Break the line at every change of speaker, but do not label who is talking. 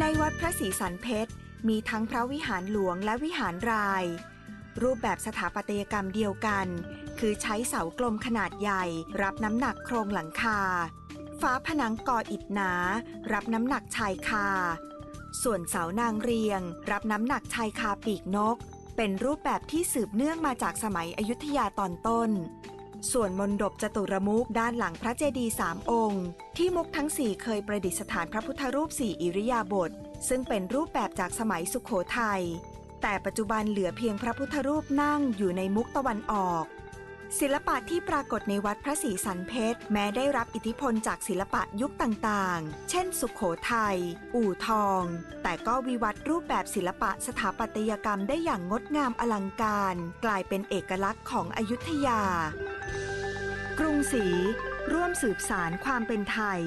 ในวัดพระศรีสันเพชร มีทั้งพระวิหารหลวงและวิหารราย รูปแบบสถาปัตยกรรมเดียวกัน คือใช้เสากลมขนาดใหญ่ รับน้ำหนักโครงหลังคา ฝาผนังก่ออิฐหนา รับน้ำหนักชายคา ส่วนเสานางเรียง รับน้ำหนักชายคาปีกนก เป็นรูปแบบที่สืบเนื่องมาจากสมัยอยุธยาตอนต้น ส่วนมนดบจตุรมุกด้านหลังพระเจดีย์สามองค์ ที่มุกทั้งสี่เคยประดิษฐานพระพุทธรูปสี่อิริยาบถซึ่งเป็นรูปแบบจากสมัยสุขโขทัยแต่ปัจจุบันเหลือเพียงพระพุทธรูปนั่งอยู่ในมุกตะวันออก ศิลปะที่ปรากฏในวัดพระศรีสันเพชร แม้ได้รับอิทธิพลจากศิลปะยุคต่างๆ เช่น สุขโขทัย อู่ทอง แต่ก็วิวัตรรูปแบบศิลปะสถาปัตยกรรมได้อย่างงดงามอลังการ กลายเป็นเอกลักษณ์ของอยุธยา กรุงศรีร่วมสืบสารความเป็นไทย